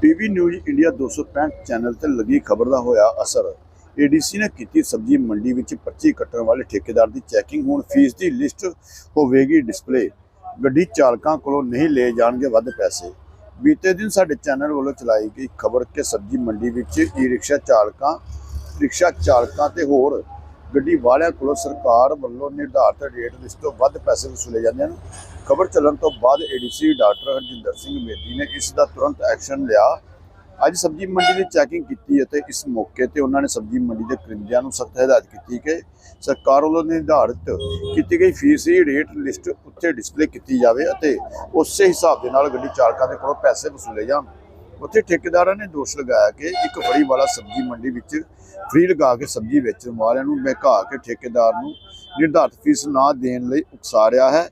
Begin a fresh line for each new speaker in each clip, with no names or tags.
PV news India 265 channel ਤੇ ਲੱਗੀ ਖਬਰ ਦਾ ਹੋਇਆ ਅਸਰ। ਏਡੀਸੀ ਨੇ ਕੀਤੀ ਸਬਜ਼ੀ ਮੰਡੀ ਵਿੱਚ ਪਰਚੀ ਕੱਟਣ ਵਾਲੇ ਠੇਕੇਦਾਰ ਦੀ ਚੈਕਿੰਗ, ਹੁਣ ਫੀਸ ਦੀ ਲਿਸਟ ਹੋਵੇਗੀ ਡਿਸਪਲੇ। ਗੱਡੀ ਚਾਲਕਾਂ ਕੋਲੋਂ ਨਹੀਂ ਲਏ ਜਾਣਗੇ ਵੱਧ ਪੈਸੇ। ਬੀਤੇ ਦਿਨ ਸਾਡੇ ਚੈਨਲ ਵੱਲੋਂ ਚਲਾਈ ਗਈ ਖਬਰ ਕਿ ਸਬਜ਼ੀ ਮੰਡੀ ਵਿੱਚ ਈ ਰਿਕਸ਼ਾ ਚਾਲਕਾਂ ਰਿਕਸ਼ਾ ਚਾਲਕਾਂ ਤੇ ਹੋਰ ਗੱਡੀ ਵਾਲਿਆਂ ਕੋਲੋਂ ਸਰਕਾਰ ਵੱਲੋਂ ਨਿਰਧਾਰਤ ਰੇਟ ਵਿੱਚ ਤੋਂ ਵੱਧ ਪੈਸੇ ਵਸੂਲੇ ਜਾਂਦੇ ਹਨ। ਖਬਰ ਚੱਲਣ ਤੋਂ ਬਾਅਦ ਏਡੀਸੀ ਡਾਕਟਰ ਹਰਜਿੰਦਰ ਸਿੰਘ ਮੇਦੀ ਨੇ ਇਸ ਦਾ ਤੁਰੰਤ ਐਕਸ਼ਨ ਲਿਆ। ਅੱਜ ਸਬਜ਼ੀ ਮੰਡੀ ਦੀ ਚੈਕਿੰਗ ਕੀਤੀ ਅਤੇ ਇਸ ਮੌਕੇ ਤੇ ਉਹਨਾਂ ਨੇ ਸਬਜ਼ੀ ਮੰਡੀ ਦੇ ਕਰਿੰਦਿਆਂ ਨੂੰ ਸਖਤ ਹਦਾਇਤ ਕੀਤੀ ਕਿ ਸਰਕਾਰ ਵੱਲੋਂ ਨਿਰਧਾਰਿਤ ਕੀਤੀ ਗਈ ਫੀਸ ਦੀ ਰੇਟ ਲਿਸਟ ਉੱਤੇ ਡਿਸਪਲੇ ਕੀਤੀ ਜਾਵੇ ਅਤੇ ਉਸੇ ਹਿਸਾਬ ਦੇ ਨਾਲ ਗੱਡੀ ਚਾਲਕਾਂ ਦੇ ਕੋਲੋਂ ਪੈਸੇ ਵਸੂਲੇ ਜਾਣ। ਉੱਥੇ ਠੇਕੇਦਾਰਾਂ ਨੇ ਦੋਸ਼ ਲਗਾਇਆ ਕਿ ਇੱਕ ਫੜੀ ਵਾਲਾ ਸਬਜ਼ੀ ਮੰਡੀ ਵਿੱਚ ਫ੍ਰੀ ਲਗਾ ਕੇ ਸਬਜ਼ੀ ਵੇਚਣ ਵਾਲਿਆਂ ਨੂੰ ਬਹਿਕਾ ਕੇ ਠੇਕੇਦਾਰ ਨੂੰ ਨਿਰਧਾਰਿਤ ਫੀਸ ਨਾ ਦੇਣ ਲਈ ਉਕਸਾ ਰਿਹਾ ਹੈ।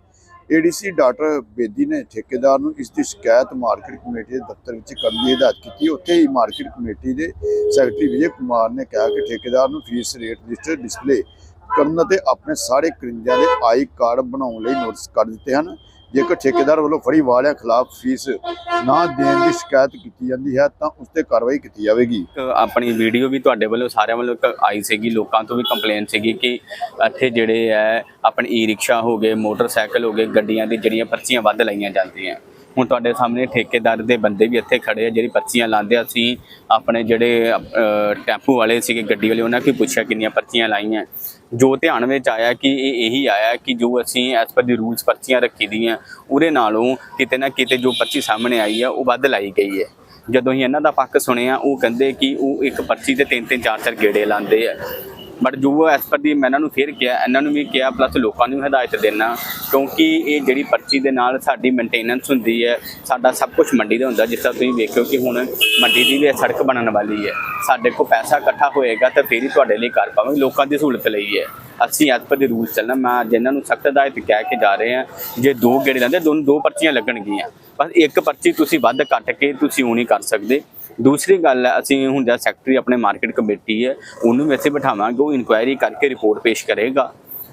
ਏਡੀਸੀ ਡਾਕਟਰ ਬੇਦੀ ਨੇ ਠੇਕੇਦਾਰ ਨੂੰ ਇਸ ਦੀ ਸ਼ਿਕਾਇਤ ਮਾਰਕੀਟ ਕਮੇਟੀ ਦੇ ਦਫ਼ਤਰ ਵਿੱਚ ਕਰਨ ਦੀ ਹਦਾਇਤ ਕੀਤੀ। ਉੱਥੇ ਹੀ ਮਾਰਕੀਟ ਕਮੇਟੀ ਦੇ ਸੈਕਟਰੀ ਵਿਜੇ ਕੁਮਾਰ ਨੇ ਕਿਹਾ ਕਿ ਠੇਕੇਦਾਰ ਨੂੰ ਫੀਸ ਰੇਟ ਰਜਿਸਟਰ ਡਿਸਪਲੇ ਕਰਨ ਅਤੇ ਆਪਣੇ ਸਾਰੇ ਕਰਿੰਦਿਆਂ ਦੇ ਆਈ ਕਾਰਡ ਬਣਾਉਣ ਲਈ ਨੋਟਿਸ ਕਰ ਦਿੱਤੇ ਹਨ। ਜੇਕਰ ਠੇਕੇਦਾਰ ਵੱਲੋਂ ਫੜੀ ਵਾਲਿਆਂ ਖਿਲਾਫ ਫੀਸ ਨਾ ਦੇਣ ਦੀ ਸ਼ਿਕਾਇਤ ਕੀਤੀ ਜਾਂਦੀ ਹੈ ਤਾਂ ਉਸ ਤੇ ਕਾਰਵਾਈ ਕੀਤੀ ਜਾਵੇਗੀ।
ਆਪਣੀ ਵੀਡੀਓ ਵੀ ਤੁਹਾਡੇ ਵੱਲੋਂ ਸਾਰਿਆਂ ਵੱਲੋਂ ਆਈ ਸੀਗੀ ਲੋਕਾਂ ਤੋਂ ਵੀ ਕੰਪਲੇਨ ਸੀਗੀ ਕਿ ਇੱਥੇ ਜਿਹੜੇ ਹੈ ਆਪਣੇ ਈ ਰਿਕਸ਼ਾ ਹੋ ਗਏ ਮੋਟਰਸਾਈਕਲ ਹੋ ਗਏ ਗੱਡੀਆਂ ਦੀ ਜਿਹੜੀਆਂ ਪਰਚੀਆਂ ਵੱਧ ਲਾਈਆਂ ਜਾਂਦੀਆਂ। ਹੁਣ ਤੁਹਾਡੇ ਸਾਹਮਣੇ ਠੇਕੇਦਾਰ ਦੇ ਬੰਦੇ ਵੀ ਇੱਥੇ ਖੜੇ ਆ ਜਿਹੜੀ ਪਰਚੀਆਂ ਲਾਉਂਦੇ ਆ ਅਸੀਂ ਆਪਣੇ ਜਿਹੜੇ ਟੈਂਪੂ ਵਾਲੇ ਸੀਗੇ ਗੱਡੀ ਵਾਲੇ ਉਹਨਾਂ ਕੋਲ ਪੁੱਛਿਆ ਕਿੰਨੀਆਂ ਪਰਚੀਆਂ ਲਾਈਆਂ। ਜੋ ਧਿਆਨ ਵਿੱਚ ਆਇਆ ਕਿ ਇਹ ਇਹੀ ਆਇਆ ਕਿ ਜੋ ਅਸੀਂ ਐਸ ਪਰ ਦੀ ਰੂਲਸ ਪਰਚੀਆਂ ਰੱਖੀ ਦੀਆਂ, ਉਹਦੇ ਨਾਲੋਂ ਕਿਤੇ ਨਾ ਕਿਤੇ ਜੋ ਪਰਚੀ ਸਾਹਮਣੇ ਆਈ ਹੈ ਉਹ ਵੱਧ ਲਾਈ ਗਈ ਹੈ। ਜਦੋਂ ਅਸੀਂ ਇਹਨਾਂ ਦਾ ਪੱਖ ਸੁਣਿਆ, ਉਹ ਕਹਿੰਦੇ ਕਿ ਉਹ ਇੱਕ ਪਰਚੀ ਤੇ ਤਿੰਨ ਤਿੰਨ ਚਾਰ ਚਾਰ ਗੇੜੇ ਲਾਉਂਦੇ ਆ। ਬਟ ਜੋ ਐਸ ਪਰ ਦੀ ਮੈਂ ਇਹਨਾਂ ਨੂੰ ਫੇਰ ਕਿਹਾ, ਇਹਨਾਂ ਨੂੰ ਵੀ ਕਿਹਾ ਪਲੱਸ ਲੋਕਾਂ ਨੂੰ ਵੀ ਹਦਾਇਤ ਦੇਣਾ ਕਿਉਂਕਿ ਇਹ ਜਿਹੜੀ ਪਰਚੀ ਦੇ ਨਾਲ ਸਾਡੀ ਮੇਨਟੇਨੈਂਸ ਹੁੰਦੀ ਹੈ, ਸਾਡਾ ਸਭ ਕੁਝ ਮੰਡੀ ਦਾ ਹੁੰਦਾ, ਜਿਸ ਤਰ੍ਹਾਂ ਤੁਸੀਂ ਵੇਖਿਓ ਕਿ ਹੁਣ ਮੰਡੀ ਦੀ ਵੀ ਇਹ ਸੜਕ ਬਣਨ ਵਾਲੀ ਹੈ। ਸਾਡੇ ਕੋਲ ਪੈਸਾ ਇਕੱਠਾ ਹੋਏਗਾ ਤਾਂ ਫੇਰ ਹੀ ਤੁਹਾਡੇ ਲਈ ਕਰ ਪਾਵਾਂਗੇ, ਲੋਕਾਂ ਦੀ ਸਹੂਲਤ ਲਈ ਹੈ। ਅਸੀਂ ਐਸ ਪਰ ਦੀ ਰੂਲ ਚੱਲਣਾ, ਮੈਂ ਜਿਨ੍ਹਾਂ ਨੂੰ ਸਖਤ ਹਦਾਇਤ ਕਹਿ ਕੇ ਜਾ ਰਹੇ ਹਾਂ ਜੇ ਦੋ ਗੇੜੇ ਲੈਂਦੇ ਦੋਨੋਂ ਦੋ ਪਰਚੀਆਂ ਲੱਗਣਗੀਆਂ। ਬਸ ਇੱਕ ਪਰਚੀ ਤੁਸੀਂ ਵੱਧ ਕੱਟ ਕੇ ਤੁਸੀਂ ਉਹ ਨਹੀਂ ਕਰ ਸਕਦੇ। ਦੂਸਰੀ ਗੱਲ ਹੈ, ਅਸੀਂ ਹੁਣ ਜਿਹੜਾ ਸੈਕਟਰੀ ਆਪਣੇ ਮਾਰਕੀਟ ਕਮੇਟੀ ਹੈ, ਉਹਨੂੰ ਵੀ ਵੈਸੇ ਬਿਠਾਵਾਂਗੇ, ਉਹ ਇਨਕੁਆਇਰੀ ਕਰਕੇ ਰਿਪੋਰਟ ਪੇਸ਼ ਕਰੇਗਾ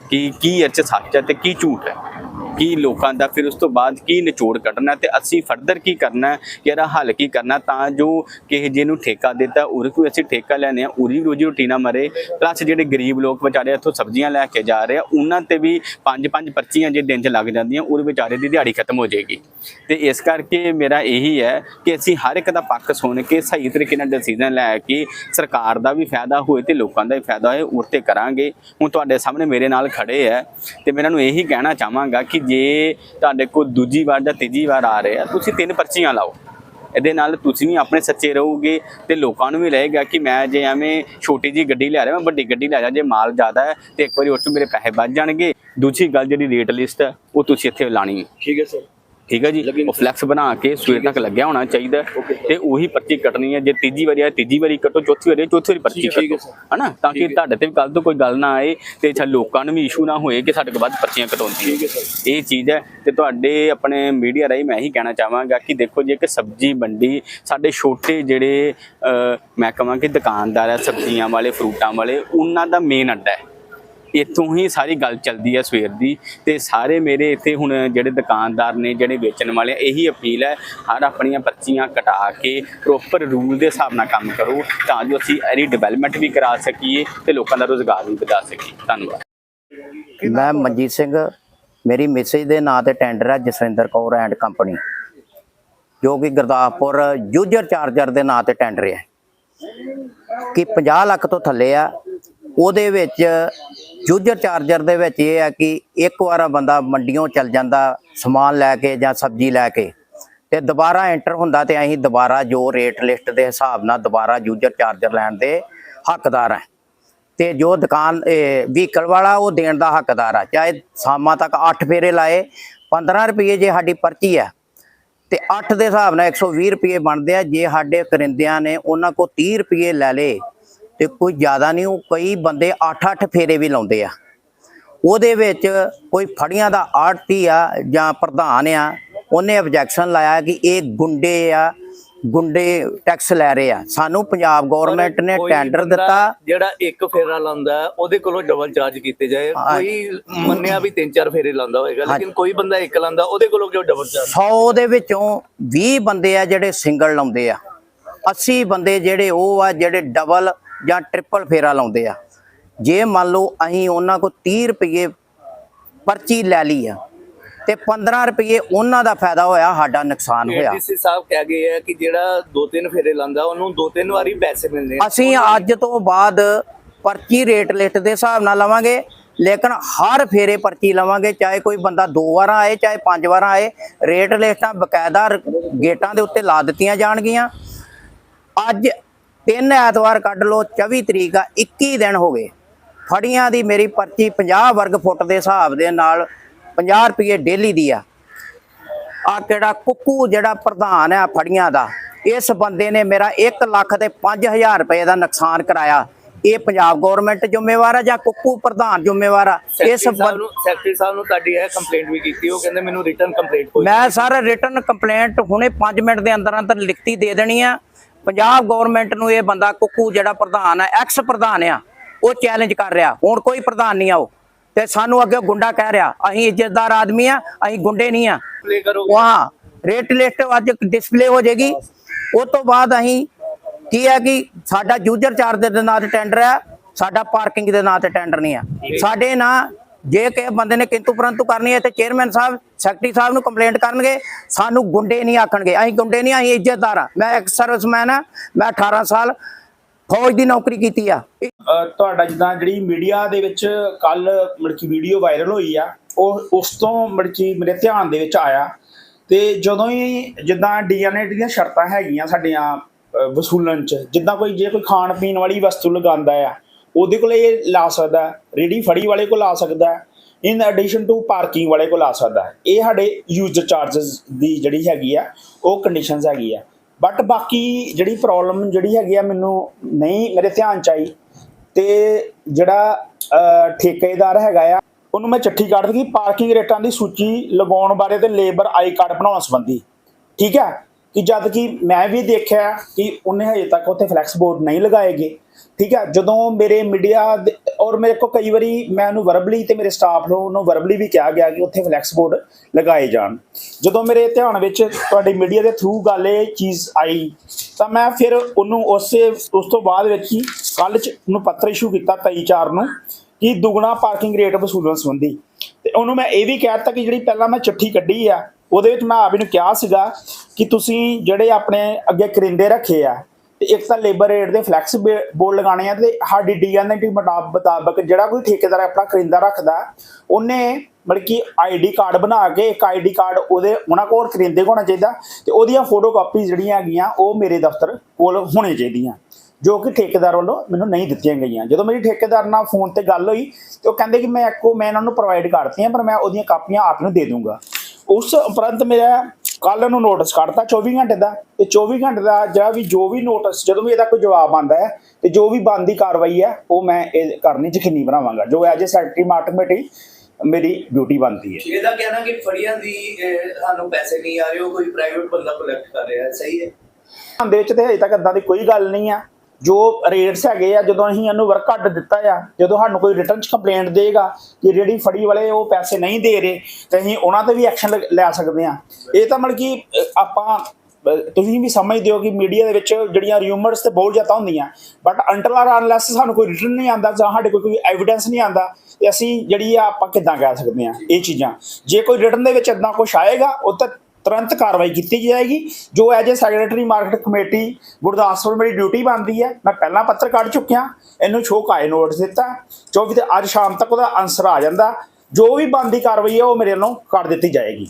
ਕਿ ਕੀ ਇਹ 'ਚ ਸੱਚ ਹੈ ਤੇ ਕੀ ਝੂਠ ਹੈ। ਕੀ ਲੋਕਾਂ ਦਾ, ਫਿਰ ਉਸ ਤੋਂ ਬਾਅਦ ਕੀ ਨਿਚੋੜ ਕੱਢਣਾ ਤੇ ਅਸੀਂ ਫਰਦਰ ਕੀ ਕਰਨਾ ਕਿ ਇਹਦਾ ਹੱਲ ਕੀ ਕਰਨਾ ਤਾਂ ਜੋ ਕਿਸੇ ਜੇ ਨੂੰ ਠੇਕਾ ਦਿੱਤਾ ਉਹਦੇ ਕੋਈ ਅਸੀਂ ਠੇਕਾ ਲੈਣੇ ਆ ਉਹਦੀ ਰੋਜੀ ਰੋਟੀ ਨਾ ਮਰੇ ਪਲੱਸ ਜਿਹੜੇ ਗਰੀਬ ਲੋਕ ਵਿਚਾਰੇ ਇੱਥੋਂ ਸਬਜ਼ੀਆਂ ਲੈ ਕੇ ਜਾ ਰਹੇ ਆ, ਉਹਨਾਂ ਤੇ ਵੀ ਪੰਜ ਪੰਜ ਪਰਚੀਆਂ ਜੇ ਦਿਨ 'ਚ ਲੱਗ ਜਾਂਦੀਆਂ ਉਹਦੇ ਵਿਚਾਰੇ ਦੀ ਦਿਹਾੜੀ ਖਤਮ ਹੋ ਜਾਏਗੀ। ਤੇ ਇਸ ਕਰਕੇ ਮੇਰਾ ਇਹੀ ਹੈ ਕਿ ਅਸੀਂ ਹਰ ਇੱਕ ਦਾ ਪੱਖ ਸੁਣ ਕੇ ਸਹੀ ਤਰੀਕੇ ਨਾਲ ਡਿਸੀਜਨ ਲੈ ਕੇ ਸਰਕਾਰ ਦਾ ਵੀ ਫਾਇਦਾ ਹੋਏ ਤੇ ਲੋਕਾਂ ਦਾ ਵੀ ਫਾਇਦਾ ਹੋਏ ਉਹ ਤੇ ਕਰਾਂਗੇ। ਹੁਣ ਤੁਹਾਡੇ ਸਾਹਮਣੇ ਮੇਰੇ ਨਾਲ ਖੜੇ ਆ ਤੇ ਮੈਂ ਇਹਨਾਂ ਨੂੰ ਇਹੀ ਕਹਿਣਾ ਚਾਹਾਂਗਾ ਕਿ ਜੇ ਤੁਹਾਡੇ ਕੋਲ ਦੂਜੀ ਵਾਰ ਜਾਂ ਤੀਜੀ ਵਾਰ ਆ ਰਹੇ ਆ, ਤੁਸੀਂ ਤਿੰਨ ਪਰਚੀਆਂ ਲਾਓ। ਇਹਦੇ ਨਾਲ ਤੁਸੀਂ ਵੀ ਆਪਣੇ ਸੱਚੇ ਰਹੋਗੇ ਤੇ ਲੋਕਾਂ ਨੂੰ ਵੀ ਰਹੇਗਾ ਕਿ ਮੈਂ ਜੇ ਐਵੇਂ ਛੋਟੀ ਜੀ ਗੱਡੀ ਲਿਆ ਰਿਹਾ, ਮੈਂ ਵੱਡੀ ਗੱਡੀ ਲੈ ਜਾ ਜੇ ਮਾਲ ਜ਼ਿਆਦਾ ਹੈ ਤੇ ਇੱਕ ਵਾਰੀ ਉਸ ਤੋਂ ਮੇਰੇ ਪੈਸੇ ਬਚ ਜਾਣਗੇ। ਦੂਜੀ ਗੱਲ ਜਿਹੜੀ ਰੇਟ ਲਿਸਟ ਹੈ, ਉਹ ਤੁਸੀਂ ਇੱਥੇ ਲਾਣੀ ਹੈ।
ਠੀਕ ਹੈ ਸਰ
ਠੀਕ ਹੈ ਜੀ? ਉਹ ਫਲੈਕਸ ਬਣਾ ਕੇ ਸਵੇਰ ਤੱਕ ਲੱਗਿਆ ਹੋਣਾ ਚਾਹੀਦਾ ਤੇ ਉਹੀ ਪਰਚੀ ਕੱਟਣੀ ਹੈ। ਜੇ ਤੀਜੀ ਵਾਰੀ ਆਏ ਤੀਜੀ ਵਾਰੀ ਕੱਟੋ ਚੌਥੀ ਵਾਰੀ ਚੌਥੀ ਵਾਰੀ ਪਰਚੀ ਕੱਟੋ ਹਨਾ? ਤਾਂ ਕਿ ਤੁਹਾਡੇ ਤੇ ਵੀ ਕੱਲ ਤੋਂ ਕੋਈ ਗੱਲ ਨਾ ਆਏ ਤੇ ਅੱਛਾ ਲੋਕਾਂ ਨੂੰ ਵੀ ਇਸ਼ੂ ਨਾ ਹੋਏ ਕਿ ਸਾਡੇ ਕੋਲ ਵੱਧ ਪਰਚੀਆਂ ਕਟਾਉਂਦੀ ਹੈ। ਇਹ ਚੀਜ਼ ਹੈ ਤੇ ਤੁਹਾਡੇ ਆਪਣੇ ਮੀਡੀਆ ਰਾਹੀਂ ਮੈਂ ਇਹੀ ਕਹਿਣਾ ਚਾਹਾਂਗਾ ਕਿ ਦੇਖੋ ਜੇ ਕਿ ਸਬਜ਼ੀ ਮੰਡੀ ਸਾਡੇ ਛੋਟੇ ਜਿਹੜੇ ਮੈਂ ਕਹਾਂ ਕਿ ਦੁਕਾਨਦਾਰ ਹੈ ਸਬਜ਼ੀਆਂ ਵਾਲੇ ਫਰੂਟਾਂ ਵਾਲੇ ਉਹਨਾਂ ਦਾ ਮੇਨ ਅੱਡਾ ਹੈ। ਇੱਥੋਂ ਹੀ ਸਾਰੀ ਗੱਲ ਚੱਲਦੀ ਹੈ ਸਵੇਰ ਦੀ ਤੇ ਸਾਰੇ ਮੇਰੇ ਇੱਥੇ ਹੁਣ ਜਿਹੜੇ ਦੁਕਾਨਦਾਰ ਨੇ, ਜਿਹੜੇ ਵੇਚਣ ਵਾਲੇ ਇਹੀ ਅਪੀਲ ਹੈ, ਹਰ ਆਪਣੀਆਂ ਪਰਚੀਆਂ ਕਟਾ ਕੇ ਪ੍ਰੋਪਰ ਰੂਲ ਦੇ ਹਿਸਾਬ ਨਾਲ ਕੰਮ ਕਰੋ ਤਾਂ ਜੋ ਅਸੀਂ ਇਹਦੀ ਡਿਵੈਲਪਮੈਂਟ ਵੀ ਕਰਾ ਸਕੀਏ ਤੇ ਲੋਕਾਂ ਦਾ ਰੋਜ਼ਗਾਰ ਵੀ ਵਧਾ ਸਕੀਏ। ਧੰਨਵਾਦ।
ਮੈਂ ਮਨਜੀਤ ਸਿੰਘ, ਮੇਰੀ ਮੈਸੇਜ ਦੇ ਨਾਂ ਤੇ ਟੈਂਡਰ ਹੈ ਜਸਵਿੰਦਰ ਕੌਰ ਐਂਡ ਕੰਪਨੀ ਜੋ ਕਿ ਗੁਰਦਾਸਪੁਰ ਯੂਜ਼ਰ ਚਾਰਜਰ ਦੇ ਨਾਂ ਤੇ ਟੈਂਡਰ ਹੈ ਕਿ 50 ਲੱਖ ਤੋਂ ਥੱਲੇ ਆ ਉਹਦੇ ਵਿੱਚ ਯੂਜ਼ਰ ਚਾਰਜਰ ਦੇ ਵਿੱਚ ਇਹ ਆ ਕਿ ਇੱਕ ਵਾਰ ਬੰਦਾ ਮੰਡੀਆਂ ਚੱਲ ਜਾਂਦਾ ਸਮਾਨ ਲੈ ਕੇ ਜਾਂ ਸਬਜ਼ੀ ਲੈ ਕੇ ਤੇ ਦੁਬਾਰਾ ਐਂਟਰ ਹੁੰਦਾ ਤੇ ਅਸੀਂ ਦੁਬਾਰਾ ਜੋ ਰੇਟ ਲਿਸਟ ਦੇ ਹਿਸਾਬ ਨਾਲ ਦੁਬਾਰਾ ਯੂਜ਼ਰ ਚਾਰਜਰ ਲੈਣ ਦੇ ਹੱਕਦਾਰ ਆ ਤੇ ਜੋ ਦੁਕਾਨ ਵਹੀਕਲ ਵਾਲਾ ਉਹ ਦੇਣ ਦਾ ਹੱਕਦਾਰ ਆ। ਚਾਹੇ ਸ਼ਾਮਾਂ ਤੱਕ 8 ਫੇਰੇ ਲਾਏ 15 ਰੁਪਏ ਜੇ ਸਾਡੀ ਪਰਚੀ ਆ, ਤੇ 8 ਦੇ ਹਿਸਾਬ ਨਾਲ 120 ਰੁਪਏ ਬਣਦੇ ਆ। ਜੇ ਸਾਡੇ ਕਰਿੰਦਿਆਂ ਨੇ ਉਹਨਾਂ ਕੋ 30 ਰੁਪਏ ਲੈ ਲੇ ਤੇ ਕੋਈ ਜ਼ਿਆਦਾ ਨਹੀਂ ਉਹ ਕਈ ਬੰਦੇ 8-8 ਫੇਰੇ ਵੀ ਲਾਉਂਦੇ ਆ। ਉਹਦੇ ਵਿੱਚ ਕੋਈ ਫੜੀਆਂ ਦਾ ਆੜਤੀ ਆ ਜਾਂ ਪ੍ਰਧਾਨ ਆ ਉਹਨੇ ਆਬਜੈਕਸ਼ਨ ਲਾਇਆ ਕਿ ਇਹ ਗੁੰਡੇ ਆ ਗੁੰਡੇ ਟੈਕਸ ਲੈ ਰਹੇ ਆ। ਸਾਨੂੰ ਪੰਜਾਬ ਗਵਰਨਮੈਂਟ ਨੇ ਟੈਂਡਰ ਦਿੱਤਾ।
ਜਿਹੜਾ ਇੱਕ ਫੇਰਾ ਲਾਉਂਦਾ ਉਹਦੇ ਕੋਲੋਂ ਡਬਲ ਚਾਰਜ ਕੀਤੇ ਜਾਏ। ਕੋਈ ਮੰਨਿਆ ਵੀ ਤਿੰਨ ਚਾਰ ਫੇਰੇ ਲਾਉਂਦਾ ਹੋਏਗਾ। ਲੇਕਿਨ ਕੋਈ ਬੰਦਾ ਇੱਕ ਲਾਉਂਦਾ ਉਹਦੇ ਕੋਲੋਂ ਕਿਉਂ ਡਬਲ ਚਾਰਜ
100 ਦੇ ਵਿੱਚੋਂ 20 ਬੰਦੇ ਆ ਜਿਹੜੇ ਸਿੰਗਲ ਲਾਉਂਦੇ ਆ। 80 ਬੰਦੇ ਜਿਹੜੇ ਉਹ ਆ ਜਿਹੜੇ ਡਬਲ ਜਾਂ ਟ੍ਰਿਪਲ ਫੇਰਾ ਲਾਉਂਦੇ ਆ। ਜੇ ਮੰਨ ਲਓ ਅਸੀਂ ਉਹਨਾਂ ਕੋ 30 ਰੁਪਏ ਪਰਚੀ ਲੈ ਲਈ ਆ ਤੇ 15 ਰੁਪਏ ਉਹਨਾਂ ਦਾ ਫਾਇਦਾ ਹੋਇਆ ਸਾਡਾ ਨੁਕਸਾਨ ਹੋਇਆ।
ਏਡੀਸੀ ਸਾਹਿਬ ਕਹਿ ਗਏ ਆ ਕਿ ਜਿਹੜਾ ਦੋ ਤਿੰਨ ਫੇਰੇ ਲਾਂਦਾ ਉਹਨੂੰ ਦੋ ਤਿੰਨ ਵਾਰੀ ਪੈਸੇ ਮਿਲਦੇ ਆ।
ਅਸੀਂ ਅੱਜ ਤੋਂ ਬਾਅਦ ਪਰਚੀ ਰੇਟ ਲਿਸਟ ਦੇ ਹਿਸਾਬ ਨਾਲ ਲਵਾਂਗੇ ਲੇਕਿਨ ਹਰ ਫੇਰੇ ਪਰਚੀ ਲਵਾਂਗੇ ਚਾਹੇ ਕੋਈ ਬੰਦਾ ਦੋ ਵਾਰਾਂ ਆਏ ਚਾਹੇ ਪੰਜ ਵਾਰਾਂ ਆਏ ਰੇਟ ਲਿਸਟਾਂ ਬਕਾਇਦਾ ਗੇਟਾਂ ਦੇ ਉੱਤੇ ਲਾ ਦਿੱਤੀਆਂ ਜਾਣਗੀਆਂ। ਅੱਜ ਤਿੰਨ ਐਤਵਾਰ ਕੱਢ ਲਓ 24 ਤਰੀਕ ਆ 21 ਦਿਨ ਹੋ ਗਏ। ਫੜੀਆਂ ਦੀ ਮੇਰੀ ਪਰਚੀ 50 ਵਰਗ ਫੁੱਟ ਦੇ ਹਿਸਾਬ ਦੇ ਨਾਲ 50 ਰੁਪਏ ਡੇਲੀ ਦੀ ਆ। ਆ ਕਿਹੜਾ ਕੁੱਕੂ ਜਿਹੜਾ ਪ੍ਰਧਾਨ ਹੈ ਫੜੀਆਂ ਦਾ ਇਸ ਬੰਦੇ ਨੇ ਮੇਰਾ 1 ਲੱਖ ਤੇ 5000 ਰੁਪਏ ਦਾ ਨੁਕਸਾਨ ਕਰਾਇਆ। ਇਹ ਪੰਜਾਬ ਗਵਰਨਮੈਂਟ ਜ਼ਿੰਮੇਵਾਰ ਹੈ ਜਾਂ ਕੁੱਕੂ ਪ੍ਰਧਾਨ ਜ਼ਿੰਮੇਵਾਰ ਆ? ਇਸ
ਸੈਕਟਰੀ ਸਾਹਿਬ ਨੂੰ ਤੁਹਾਡੀ ਇਹ ਕੰਪਲੇਂਟ ਵੀ ਕੀਤੀ ਉਹ ਕਹਿੰਦੇ ਮੈਨੂੰ ਰਿਟਰਨ ਕੰਪਲੇਂਟ ਕੋਈ
ਮੈਂ ਸਰ ਰਿਟਰਨ ਕੰਪਲੇਂਟ ਹੁਣੇ 5 ਮਿੰਟ ਦੇ ਅੰਦਰ ਅੰਦਰ ਲਿਖਤੀ ਦੇ ਦੇਣੀ ਆ। ਪੰਜਾਬ ਗਵਰਨਮੈਂਟ ਨੂੰ ਇਹ ਬੰਦਾ ਕੁੱਕੂ ਜਿਹੜਾ ਪ੍ਰਧਾਨ ਹੈ ਐਕਸ ਪ੍ਰਧਾਨ ਆ ਉਹ ਚੈਲੰਜ ਕਰ ਰਿਹਾ। ਹੁਣ ਕੋਈ ਪ੍ਰਧਾਨ ਨਹੀਂ ਆ ਉਹ। ਤੇ ਸਾਨੂੰ ਅੱਗੇ ਗੁੰਡਾ ਕਹਿ ਰਿਹਾ ਅਸੀਂ ਇੱਜ਼ਤਦਾਰ ਆਦਮੀ ਆ ਅਸੀਂ ਗੁੰਡੇ ਨਹੀਂ ਆ। ਵਹਾਂ ਰੇਟ ਲਿਸਟ ਅੱਜ ਡਿਸਪਲੇ ਹੋ ਜਾਏਗੀ। ਉਸ ਤੋਂ ਬਾਅਦ ਅਸੀਂ ਕੀ ਹੈ ਕਿ ਸਾਡਾ ਯੂਜ਼ਰ ਚਾਰਜ ਦੇ ਨਾਂ ਤੇ ਟੈਂਡਰ ਹੈ ਸਾਡਾ ਪਾਰਕਿੰਗ ਦੇ ਨਾਂ ਤੇ ਟੈਂਡਰ ਨਹੀਂ ਆ। ਸਾਡੇ ਨਾਂ ਜੇ ਕਿਸੇ ਬੰਦੇ ਨੇ ਕਿੰਤੂ ਪਰੰਤੂ ਕਰਨੀ ਹੈ, ਤੇ ਚੇਅਰਮੈਨ ਸਾਹਿਬ ਸੈਕਟਰੀ ਸਾਹਿਬ ਨੂੰ ਕੰਪਲੇਂਟ ਕਰਨਗੇ, ਸਾਨੂੰ ਗੁੰਡੇ ਨਹੀਂ ਆਖਣਗੇ। ਅਸੀਂ ਗੁੰਡੇ ਨਹੀਂ, ਅਸੀਂ ਇੱਜ਼ਤਦਾਰ ਆ ਮੈਂ ਇੱਕ ਸਰਵਿਸਮੈਨ ਆ ਮੈਂ 18 ਸਾਲ ਫੌਜ ਦੀ ਨੌਕਰੀ ਕੀਤੀ ਆ।
ਤੁਹਾਡਾ ਜਿੱਦਾਂ ਜਿਹੜੀ ਮੀਡੀਆ ਦੇ ਵਿੱਚ ਕੱਲ ਮੜਕੀ ਵੀਡੀਓ ਵਾਇਰਲ ਹੋਈ ਆ, ਉਹ, ਉਸ ਤੋਂ ਮੜਕੀ ਮੇਰੇ ਧਿਆਨ ਦੇ ਵਿੱਚ ਆਇਆ। ਤੇ ਜਦੋਂ ਹੀ ਜਿੱਦਾਂ ਡੀਐਨਏ ਦੀਆਂ ਸ਼ਰਤਾਂ ਹੈਗੀਆਂ ਸਾਡੀਆਂ ਅਹ ਵਸੂਲਣ ਚ, ਜਿੱਦਾਂ ਕੋਈ ਜੇ ਕੋਈ ਖਾਣ ਪੀਣ ਵਾਲੀ ਵਸਤੂ ਲਗਾਉਂਦਾ ਆ ਉਹਦੇ ਕੋਲ ਇਹ ਲਾ ਸਕਦਾ ਰੇੜੀ ਫੜੀ ਵਾਲੇ ਕੋਲ ਲਾ ਸਕਦਾ ਇਨ ਐਡੀਸ਼ਨ ਟੂ ਪਾਰਕਿੰਗ ਵਾਲੇ ਕੋਲ ਆ ਸਕਦਾ ਇਹ ਸਾਡੇ ਯੂਜ਼ਰ ਚਾਰजेस ਦੀ ਜਿਹੜੀ ਹੈਗੀ ਆ, ਉਹ ਕੰਡੀਸ਼ਨਸ ਹੈਗੀ ਆ। ਬਟ ਬਾਕੀ ਜਿਹੜੀ ਪ੍ਰੋਬਲਮ ਜਿਹੜੀ ਹੈਗੀ ਆ, ਮੈਨੂੰ ਨਹੀਂ ਮੇਰੇ ਧਿਆਨ ਚ ਆਈ ਤੇ ਜਿਹੜਾ ਠੇਕੇਦਾਰ ਹੈਗਾ ਆ, ਉਹਨੂੰ ਮੈਂ ਚਿੱਠੀ ਕੱਢ ਦਿੱਤੀ ਪਾਰਕਿੰਗ ਰੇਟਾਂ ਦੀ ਸੂਚੀ ਲਗਾਉਣ ਬਾਰੇ ਤੇ ਲੇਬਰ ਆਈ ਕਾਰਡ ਬਣਾਉਣ ਸੰਬੰਧੀ। ਠੀਕ ਹੈ? ਕਿ ਜਦ ਕਿ ਮੈਂ ਵੀ ਦੇਖਿਆ ਕਿ ਉਹਨੇ ਹਜੇ ਤੱਕ ਉੱਥੇ ਫਲੈਕਸ ਬੋਰਡ ਨਹੀਂ ਲਗਾਏਗੇ ਠੀਕ ਹੈ, ਜਦੋਂ ਮੇਰੇ ਮੀਡੀਆ ਔਰ ਮੇਰੇ ਕੋ ਕਈ ਵਾਰੀ ਮੈਂ ਉਹਨੂੰ ਵਰਬਲੀ ਤੇ ਮੇਰੇ ਸਟਾਫ ਨੂੰ ਵਰਬਲੀ ਵੀ ਕਿਹਾ ਗਿਆ ਕਿ ਉੱਥੇ ਫਲੈਕਸ ਬੋਰਡ ਲਗਾਏ ਜਾਣ। ਜਦੋਂ ਮੇਰੇ ਧਿਆਨ ਵਿੱਚ ਤੁਹਾਡੀ ਮੀਡੀਆ ਦੇ ਥਰੂ ਗੱਲ ਇਹ ਚੀਜ਼ ਆਈ, ਤਾਂ ਮੈਂ ਫਿਰ ਉਹਨੂੰ ਉਸੇ, ਉਸ ਤੋਂ ਬਾਅਦ ਵਿੱਚ ਹੀ ਕੱਲ ਚ ਉਹਨੂੰ ਪੱਤਰ ਇਸ਼ੂ ਕੀਤਾ 23 ਚਾਰ ਨੂੰ ਕਿ ਦੁਗਣਾ ਪਾਰਕਿੰਗ ਰੇਟ ਵਸੂਲਣ ਸੰਬੰਧੀ। ਤੇ ਉਹਨੂੰ ਮੈਂ ਇਹ ਵੀ ਕਹਿ ਦਿੱਤਾ ਕਿ ਜਿਹੜੀ ਪਹਿਲਾਂ ਮੈਂ ਚਿੱਠੀ ਕੱਢੀ ਆ, ਉਹਦੇ ਵਿੱਚ ਮੈਂ ਆਪ ਨੂੰ ਕਿਹਾ ਸੀਗਾ ਕਿ ਤੁਸੀਂ ਜਿਹੜੇ ਆਪਣੇ ਅੱਗੇ ਕਰਿੰਦੇ ਰੱਖੇ ਆ ਤੇ ਇੱਕ ਤਾਂ ਲੇਬਰ ਰੇਟ ਦੇ ਫਲੈਕਸ ਬੋਰਡ ਲਗਾਣੇ ਆ ਤੇ ਸਾਡੀ ਡੀਐਨਟੀ ਮੁਤਾਬਕ ਜਿਹੜਾ ਕੋਈ ਠੇਕੇਦਾਰ ਆਪਣਾ ਕਰਿੰਦਾ ਰੱਖਦਾ, ਉਹਨੇ ਮਤਲਬ ਕਿ ਆਈਡੀ ਕਾਰਡ ਬਣਾ ਕੇ ਇੱਕ ਆਈਡੀ ਕਾਰਡ ਉਹਦੇ ਉਹਨਾਂ ਕੋਲ ਕਰਿੰਦੇ ਕੋਲ ਹੋਣਾ ਚਾਹੀਦਾ ਤੇ ਉਹਦੀਆਂ ਫੋਟੋ ਕਾਪੀ ਜਿਹੜੀਆਂ ਹੈਗੀਆਂ ਉਹ ਮੇਰੇ ਦਫ਼ਤਰ ਕੋਲ ਹੋਣੇ ਚਾਹੀਦੀਆਂ, ਜੋ ਕਿ ਠੇਕੇਦਾਰ ਵੱਲੋਂ ਮੈਨੂੰ ਨਹੀਂ ਦਿੱਤੀਆਂ ਗਈਆਂ। ਜਦੋਂ ਮੇਰੀ ਠੇਕੇਦਾਰ ਨਾਲ ਫੋਨ ਤੇ ਗੱਲ ਹੋਈ ਤੇ ਉਹ ਕਹਿੰਦੇ ਕਿ ਮੈਂ ਇੱਕੋ ਮੈਂ ਇਹਨਾਂ ਨੂੰ ਪ੍ਰੋਵਾਈਡ ਕਰਤੀਆਂ, ਪਰ ਮੈਂ ਉਹਦੀਆਂ ਕਾਪੀਆਂ ਆਪ ਨੂੰ ਦੇ ਦੂੰਗਾ। ਉਸ ਉਪਰੰਤ ਮੇਰਾ ਕੱਲ ਨੂੰ ਨੋਟਿਸ ਕੱਢਤਾ 24 ਘੰਟੇ ਦਾ। ਤੇ 24 ਘੰਟੇ ਦਾ ਜਿਹੜਾ ਵੀ ਜੋ ਵੀ ਨੋਟਿਸ ਜਦੋਂ ਵੀ ਇਹਦਾ ਕੋਈ ਜਵਾਬ ਆਂਦਾ ਹੈ ਤੇ ਜੋ ਵੀ ਬੰਦੀ ਕਾਰਵਾਈ ਹੈ ਉਹ ਮੈਂ ਇਹ ਕਰਨੀ ਯਕੀਨੀ ਬਣਾਵਾਂਗਾ। ਜੋ ਐਜ ਸੈਕਟਰੀ ਕਮੇਟੀ ਮੇਰੀ ਡਿਊਟੀ ਬਣਦੀ ਹੈ।
ਇਹਦਾ ਕਹਿਣਾ ਕਿ ਫੜੀਆਂ ਦੀ ਸਾਨੂੰ ਪੈਸੇ ਨਹੀਂ ਆ ਰਹੇ ਉਹ ਕੋਈ ਪ੍ਰਾਈਵੇਟ ਬੰਦਾ ਕਲੈਕਟ ਕਰ ਰਿਹਾ ਹੈ ਸਹੀ ਹੈ।
ਦੇ ਵਿੱਚ ਤੇ ਹਜੇ ਤੱਕ ਇਦਾਂ ਦੀ ਕੋਈ ਗੱਲ ਨਹੀਂ ਆ। ਜੋ ਰੇਟਸ ਹੈਗੇ ਆ, ਜਦੋਂ ਅਸੀਂ ਇਹਨੂੰ ਵਰਕ ਕੱਢ ਦਿੱਤਾ ਆ, ਜਦੋਂ ਸਾਨੂੰ ਕੋਈ ਰਿਟਰਨ ਚ ਕੰਪਲੇਂਟ ਦੇਗਾ ਕਿ ਜਿਹੜੀ ਫੜੀ ਵਾਲੇ ਉਹ ਪੈਸੇ ਨਹੀਂ ਦੇ ਰਹੇ, ਤੇ ਅਸੀਂ ਉਹਨਾਂ ਤੇ ਵੀ ਐਕਸ਼ਨ ਲੈ ਸਕਦੇ ਆ ਇਹ ਤਾਂ ਮਤਲਬ ਕਿ ਆਪਾਂ ਤੁਸੀਂ ਵੀ ਸਮਝਦੇ ਹੋ ਕਿ ਮੀਡੀਆ ਦੇ ਵਿੱਚ ਜਿਹੜੀਆਂ ਰਿਊਮਰਸ ਤੇ ਬਹੁਤ ਜ਼ਿਆਦਾ ਹੁੰਦੀਆਂ ਬਟ ਅੰਟਲ ਆਰ ਅਨਲੈਸ ਸਾਨੂੰ ਕੋਈ ਰਿਟਰਨ ਨਹੀਂ ਆਂਦਾ ਜਾਂ ਸਾਡੇ ਕੋਲ ਕੋਈ ਐਵੀਡੈਂਸ ਨਹੀਂ ਆਂਦਾ ਤੇ ਅਸੀਂ ਜਿਹੜੀ ਆ ਆਪਾਂ ਕਿੱਦਾਂ ਕਹਿ ਸਕਦੇ ਆ ਇਹ ਚੀਜ਼ਾਂ। ਜੇ ਕੋਈ ਰਿਟਰਨ ਦੇ ਵਿੱਚ ਇਦਾਂ ਕੁਝ ਆਏਗਾ, ਉਹ ਤਾਂ ਤੁਰੰਤ ਕਾਰਵਾਈ ਕੀਤੀ ਜਾਏਗੀ। ਜੋ as a secretary market committee Gurdaspur ਮੇਰੀ ਡਿਊਟੀ ਬਣਦੀ ਹੈ, ਮੈਂ ਪਹਿਲਾਂ ਪੱਤਰ ਕੱਢ ਚੁੱਕਿਆ, ਇਹਨੂੰ ਸ਼ੋਅ ਕਾਏ ਨੋਟਿਸ ਦਿੱਤਾ। 24 ਤੇ ਅੱਜ ਸ਼ਾਮ ਤੱਕ ਉਹਦਾ ਆਨਸਰ ਆ ਜਾਂਦਾ। ਜੋ ਵੀ ਬਣਦੀ ਕਾਰਵਾਈ ਹੈ, ਉਹ ਮੇਰੇ ਵੱਲੋਂ ਕਰ ਦਿੱਤੀ ਜਾਏਗੀ।